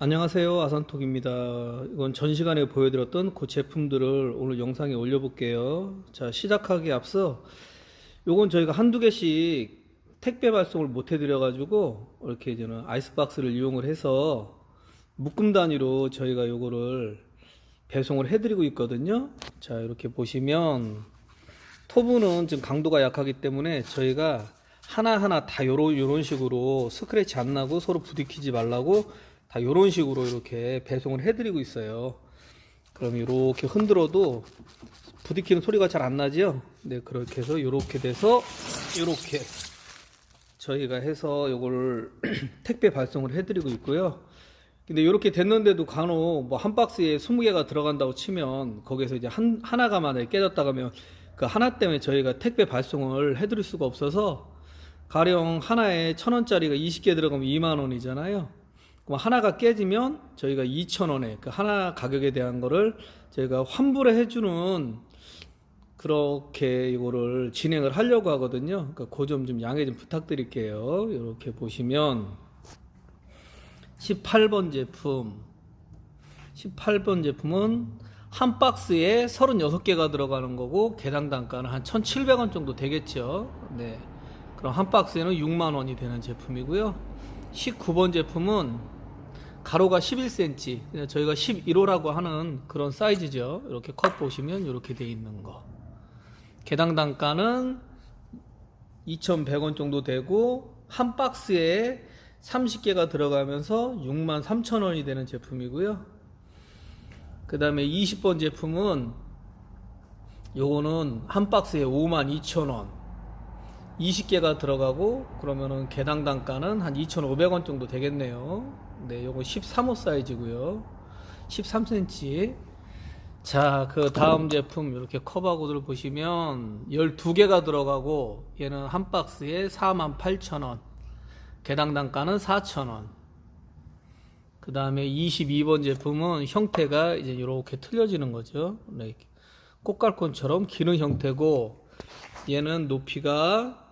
안녕하세요. 아산톡입니다. 이건 전 시간에 보여드렸던 그 제품들을 오늘 영상에 올려볼게요. 자 시작하기 앞서 요건 저희가 한두 개씩 택배 발송을 못 해드려 가지고 이렇게 저는 아이스박스를 이용을 해서 묶음 단위로 저희가 요거를 배송을 해드리고 있거든요. 자 이렇게 보시면 토브는 지금 강도가 약하기 때문에 저희가 하나하나 다 요런, 요런 식으로 스크래치 안 나고 서로 부딪히지 말라고 다 요런 식으로 이렇게 배송을 해드리고 있어요. 그럼 이렇게 흔들어도 부딪히는 소리가 잘 안 나지요? 네, 그렇게 해서 이렇게 돼서 이렇게 저희가 해서 요걸 택배 발송을 해드리고 있고요. 근데 이렇게 됐는데도 간혹 뭐 한 박스에 20개가 들어간다고 치면 거기서 이제 한, 하나가 만약에 깨졌다 가면 그 하나 때문에 저희가 택배 발송을 해드릴 수가 없어서 가령 하나에 천 원짜리가 20개 들어가면 2만 원이잖아요. 그럼 하나가 깨지면 저희가 2천 원에 그 하나 가격에 대한 거를 저희가 환불을 해주는 그렇게 이거를 진행을 하려고 하거든요. 그러니까 그점 좀 양해 좀 부탁드릴게요. 이렇게 보시면 18번 제품 18번 제품은 한 박스에 36개가 들어가는 거고 개당 단가는 한 1,700원 정도 되겠죠. 네. 그럼 한 박스에는 6만 원이 되는 제품이고요. 19번 제품은 가로가 11cm, 저희가 11호라고 하는 그런 사이즈죠. 이렇게 컷 보시면 이렇게 돼 있는 거. 개당 단가는 2,100원 정도 되고 한 박스에 30개가 들어가면서 6만 3천 원이 되는 제품이고요. 그 다음에 20번 제품은 요거는 한 박스에 5만 2천 원. 20개가 들어가고 그러면은 개당 단가는 한 2,500원 정도 되겠네요. 네, 요거 13호 사이즈고요. 13cm. 자, 그 다음 제품 이렇게 커버구들 보시면 12개가 들어가고 얘는 한 박스에 48,000원. 개당 단가는 4,000원. 그 다음에 22번 제품은 형태가 이제 이렇게 틀려지는 거죠. 네. 꽃갈콘처럼 기는 형태고 얘는 높이가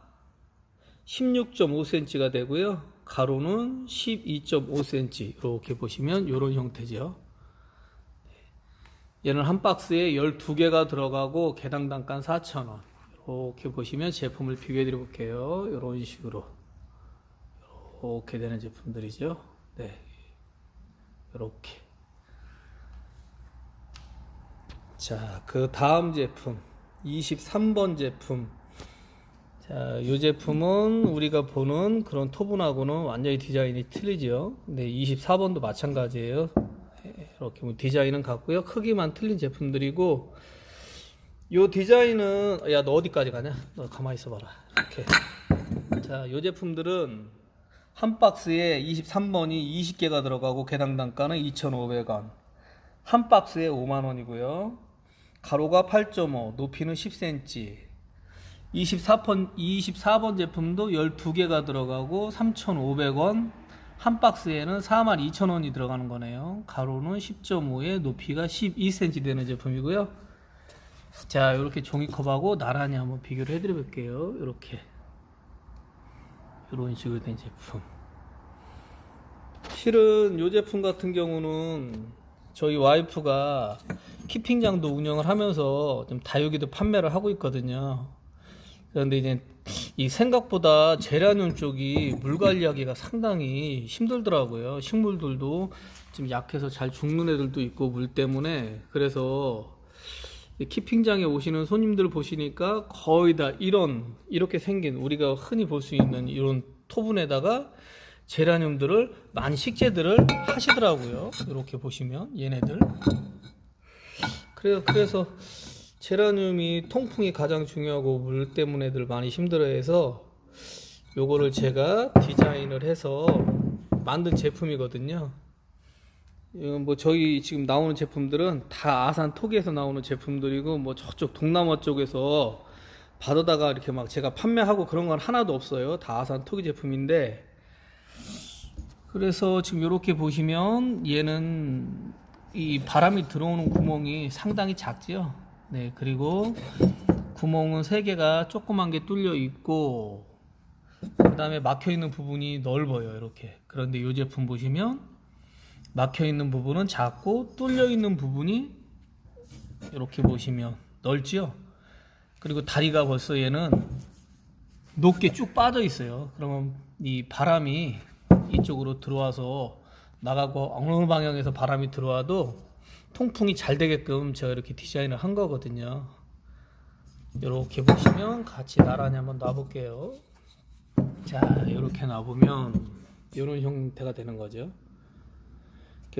16.5cm가 되고요. 가로는 12.5cm. 이렇게 보시면 이런 형태죠. 얘는 한 박스에 12개가 들어가고 개당 단가 4,000원. 이렇게 보시면 제품을 비교해 드려 볼게요. 이런 식으로. 이렇게 되는 제품들이죠. 네. 이렇게. 자, 그 다음 제품. 23번 제품. 자, 이 제품은 우리가 보는 그런 토분하고는 완전히 디자인이 틀리죠. 네, 24번도 마찬가지예요. 네, 이렇게 뭐 디자인은 같고요. 크기만 틀린 제품들이고 요 디자인은 야 너 어디까지 가냐? 너 가만히 있어봐라. 이렇게. 자, 요 제품들은 한 박스에 23번이 20개가 들어가고 개당 단가는 2,500원. 한 박스에 5만 원이고요. 가로가 8.5, 높이는 10cm. 24번, 24번 제품도 12개가 들어가고 3,500원. 한 박스에는 42,000원이 들어가는 거네요. 가로는 10.5에 높이가 12cm 되는 제품이고요. 자, 이렇게 종이컵하고 나란히 한번 비교를 해드려 볼게요. 이렇게. 이런 식으로 된 제품. 실은 이 제품 같은 경우는 저희 와이프가 키핑장도 운영을 하면서 좀 다육이도 판매를 하고 있거든요. 그런데 이제 이 생각보다 제라늄 쪽이 물 관리하기가 상당히 힘들더라고요. 식물들도 좀 약해서 잘 죽는 애들도 있고 물 때문에 그래서 이 키핑장에 오시는 손님들 보시니까 거의 다 이런 이렇게 생긴 우리가 흔히 볼 수 있는 이런 토분에다가 제라늄들을 많이 식재들을 하시더라고요. 이렇게 보시면 얘네들 그래서 그래서 제라늄이 통풍이 가장 중요하고 물 때문에들 많이 힘들어해서 요거를 제가 디자인을 해서 만든 제품이거든요. 뭐 저희 지금 나오는 제품들은 다 아산 톡에서 나오는 제품들이고 뭐 저쪽 동남아 쪽에서 받아다가 이렇게 막 제가 판매하고 그런 건 하나도 없어요. 다 아산 톡이 제품인데 그래서 지금 이렇게 보시면 얘는 이 바람이 들어오는 구멍이 상당히 작지요. 네, 그리고 구멍은 세 개가 조그만 게 뚫려 있고 그 다음에 막혀 있는 부분이 넓어요. 이렇게. 그런데 이 제품 보시면 막혀 있는 부분은 작고 뚫려 있는 부분이 이렇게 보시면 넓지요. 그리고 다리가 벌써 얘는 높게 쭉 빠져 있어요. 그러면 이 바람이 이쪽으로 들어와서 나가고 어느 방향에서 바람이 들어와도 통풍이 잘 되게끔 제가 이렇게 디자인을 한 거거든요. 이렇게 보시면 같이 나란히 한번 놔볼게요. 자, 이렇게 놔보면 이런 형태가 되는 거죠.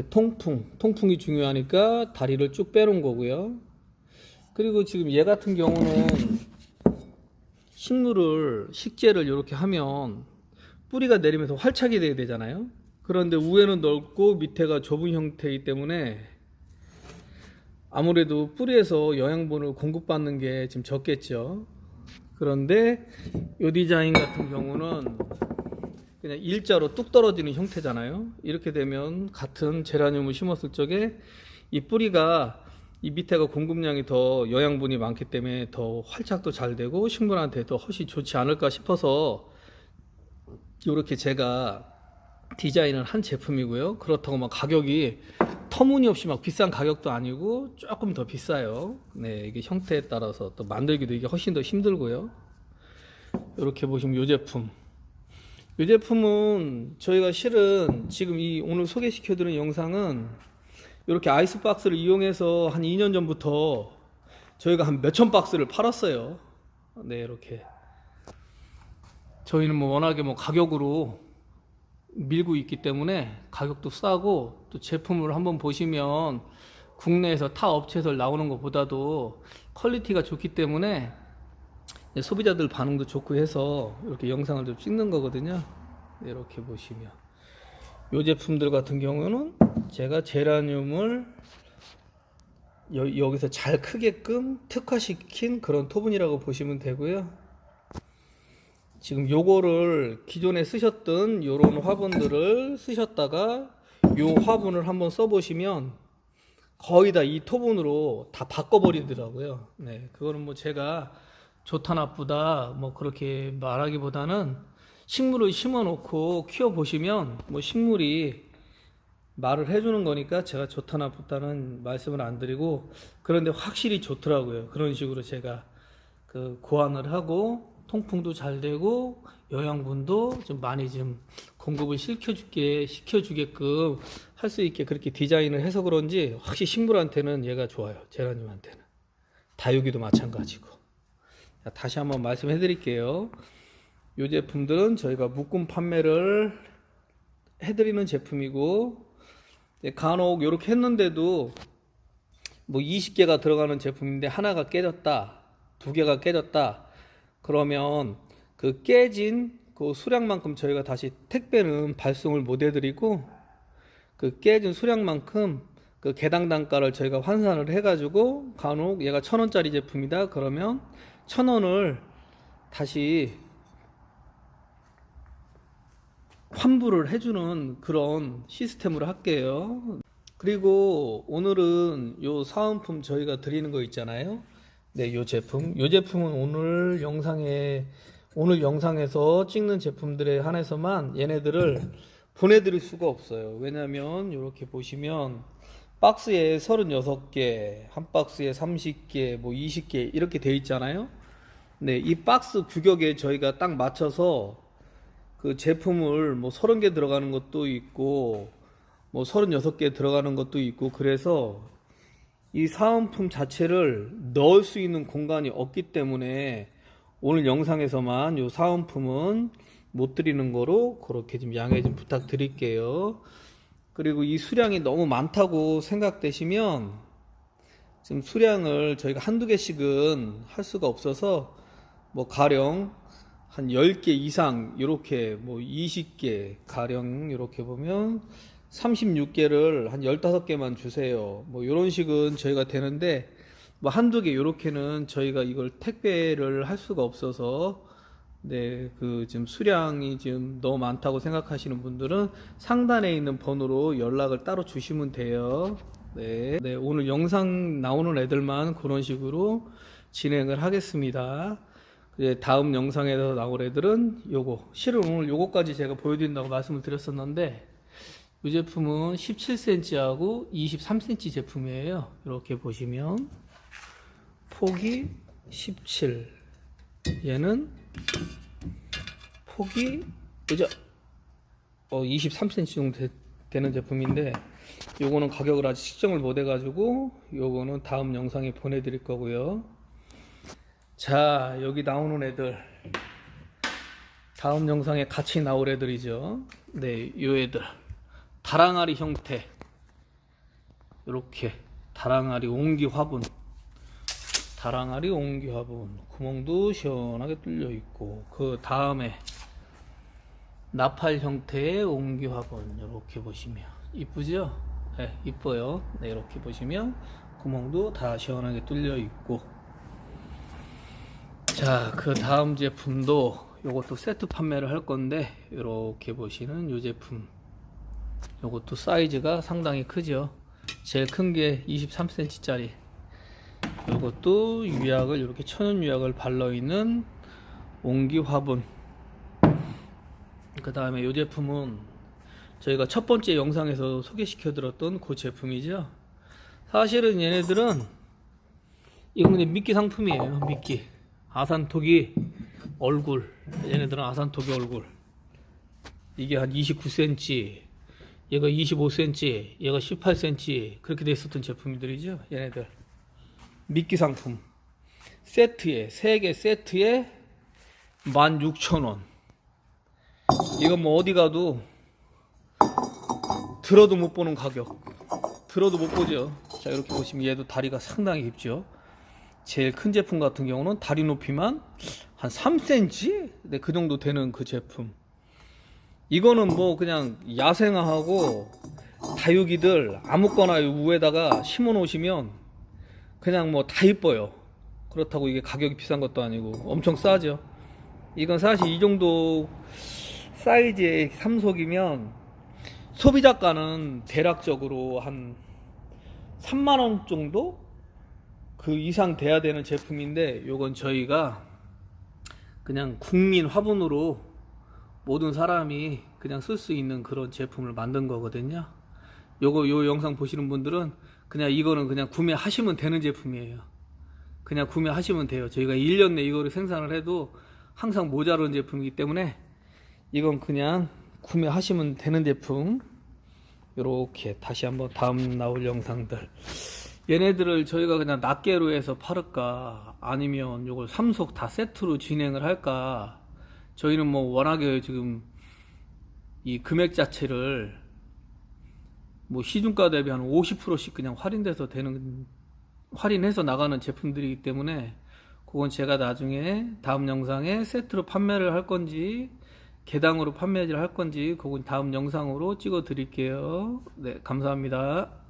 통풍, 통풍이 중요하니까 다리를 쭉 빼놓은 거고요. 그리고 지금 얘 같은 경우는 식물을 식재를 이렇게 하면 뿌리가 내리면서 활착이 돼야 되잖아요. 그런데 위에는 넓고 밑에가 좁은 형태이기 때문에 아무래도 뿌리에서 영양분을 공급받는 게 지금 적겠죠. 그런데 이 디자인 같은 경우는 그냥 일자로 뚝 떨어지는 형태잖아요. 이렇게 되면 같은 제라늄을 심었을 적에 이 뿌리가 이 밑에가 공급량이 더 영양분이 많기 때문에 더 활착도 잘 되고 식물한테 더 훨씬 좋지 않을까 싶어서 이렇게 제가 디자인을 한 제품이고요. 그렇다고 막 가격이 터무니없이 막 비싼 가격도 아니고 조금 더 비싸요. 네, 이게 형태에 따라서 또 만들기도 이게 훨씬 더 힘들고요. 이렇게 보시면 이 제품. 이 제품은 저희가 실은 지금 이 오늘 소개시켜드린 영상은 이렇게 아이스박스를 이용해서 한 2년 전부터 저희가 한 몇천 박스를 팔았어요. 네, 이렇게. 저희는 뭐 워낙에 뭐 가격으로 밀고 있기 때문에 가격도 싸고 또 제품을 한번 보시면 국내에서 타 업체에서 나오는 것보다도 퀄리티가 좋기 때문에 소비자들 반응도 좋고 해서 이렇게 영상을 좀 찍는 거거든요. 네, 이렇게 보시면 이 제품들 같은 경우는 제가 제라늄을 여, 여기서 잘 크게끔 특화시킨 그런 토분이라고 보시면 되고요. 지금 요거를 기존에 쓰셨던 요런 화분들을 쓰셨다가 요 화분을 한번 써보시면 거의 다 이 토분으로 다 바꿔버리더라고요. 네, 그거는 뭐 제가 좋다 나쁘다 뭐 그렇게 말하기보다는 식물을 심어 놓고 키워 보시면 뭐 식물이 말을 해주는 거니까 제가 좋다 나쁘다는 말씀을 안 드리고 그런데 확실히 좋더라고요. 그런 식으로 제가 그 고안을 하고 통풍도 잘 되고 영양분도 좀 많이 좀 공급을 시켜주게 시켜주게끔 할 수 있게 그렇게 디자인을 해서 그런지 확실히 식물한테는 얘가 좋아요. 제라늄한테는 다육이도 마찬가지고. 자, 다시 한번 말씀해 드릴게요. 이 제품들은 저희가 묶음 판매를 해드리는 제품이고 네, 간혹 이렇게 했는데도 뭐 20개가 들어가는 제품인데 하나가 깨졌다, 두 개가 깨졌다. 그러면 그 깨진 그 수량만큼 저희가 다시 택배는 발송을 못 해드리고 그 깨진 수량만큼 그 개당 단가를 저희가 환산을 해가지고 간혹 얘가 천 원짜리 제품이다 그러면 천 원을 다시 환불을 해주는 그런 시스템으로 할게요. 그리고 오늘은 요 사은품 저희가 드리는 거 있잖아요. 네, 요 제품. 요 제품은 오늘 영상에 오늘 영상에서 찍는 제품들에 한해서만 얘네들을 보내드릴 수가 없어요. 왜냐면 이렇게 보시면 박스에 36개, 한 박스에 30개, 뭐 20개 이렇게 돼 있잖아요. 네, 이 박스 규격에 저희가 딱 맞춰서 그 제품을 뭐 30개 들어가는 것도 있고 뭐 36개 들어가는 것도 있고 그래서 이 사은품 자체를 넣을 수 있는 공간이 없기 때문에 오늘 영상에서만 이 사은품은 못 드리는 거로 그렇게 좀 양해 좀 부탁드릴게요. 그리고 이 수량이 너무 많다고 생각되시면 지금 수량을 저희가 한두 개씩은 할 수가 없어서 뭐 가령 한 10개 이상 이렇게 뭐 20개 가령 이렇게 보면 36개를 한 15개만 주세요. 뭐 이런 식은 저희가 되는데 뭐 한두 개 이렇게는 저희가 이걸 택배를 할 수가 없어서 네, 그 지금 수량이 지금 너무 많다고 생각하시는 분들은 상단에 있는 번호로 연락을 따로 주시면 돼요. 네. 네, 오늘 영상 나오는 애들만 그런 식으로 진행을 하겠습니다. 이제 다음 영상에서 나올 애들은 요거 실은 오늘 요거까지 제가 보여드린다고 말씀을 드렸었는데 이 제품은 17cm하고 23cm 제품이에요. 이렇게 보시면 폭이 17. 얘는 폭이 그죠? 어 23cm 정도 되, 되는 제품인데 요거는 가격을 아직 측정을 못 해가지고 요거는 다음 영상에 보내드릴 거고요. 자 여기 나오는 애들 다음 영상에 같이 나올 애들이죠. 네, 요 애들 다랑아리 형태. 이렇게 다랑아리 옹기 화분. 다랑아리 옹기 화분. 구멍도 시원하게 뚫려 있고 그 다음에 나팔 형태의 옹기 화분. 이렇게 보시면. 이쁘죠? 네, 이뻐요. 네, 이렇게 보시면 구멍도 다 시원하게 뚫려 있고. 자, 그 다음 제품도 요것도 세트 판매를 할 건데 이렇게 보시는 요 제품 요것도 사이즈가 상당히 크죠. 제일 큰 게 23cm 짜리. 요것도 유약을 이렇게 천연 유약을 발라 있는 옹기 화분. 그 다음에 요 제품은 저희가 첫 번째 영상에서 소개시켜 드렸던 그 제품이죠. 사실은 얘네들은 이건 그냥 미끼 상품이에요. 미끼. 아산토기 얼굴. 얘네들은 아산토기 얼굴. 이게 한 29cm, 얘가 25cm, 얘가 18cm 그렇게 돼 있었던 제품들이죠. 얘네들. 미끼 상품. 세트에 3개 세트에 16,000원. 이건 뭐 어디 가도 들어도 못 보는 가격. 들어도 못 보죠. 자, 이렇게 보시면 얘도 다리가 상당히 깊죠. 제일 큰 제품 같은 경우는 다리 높이만 한 3cm? 네, 그 정도 되는 그 제품. 이거는 뭐 그냥 야생화하고 다육이들 아무거나 위에다가 심어 놓으시면 그냥 뭐 다 이뻐요. 그렇다고 이게 가격이 비싼 것도 아니고 엄청 싸죠. 이건 사실 이 정도 사이즈의 삼속이면 소비자가는 대략적으로 한 3만 원 정도 그 이상 돼야 되는 제품인데 요건 저희가 그냥 국민 화분으로 모든 사람이 그냥 쓸 수 있는 그런 제품을 만든 거거든요. 요거 요 영상 보시는 분들은 그냥 이거는 그냥 구매하시면 되는 제품이에요. 그냥 구매하시면 돼요. 저희가 1년 내 이거를 생산을 해도 항상 모자른 제품이기 때문에 이건 그냥 구매하시면 되는 제품. 요렇게 다시 한번 다음 나올 영상들. 얘네들을 저희가 그냥 낱개로 해서 팔을까 아니면 요걸 삼속 다 세트로 진행을 할까 저희는 뭐 워낙에 지금 이 금액 자체를 뭐 시중가 대비 한 50%씩 그냥 할인돼서 되는 할인해서 나가는 제품들이기 때문에 그건 제가 나중에 다음 영상에 세트로 판매를 할 건지 개당으로 판매를 할 건지 그건 다음 영상으로 찍어 드릴게요. 네, 감사합니다.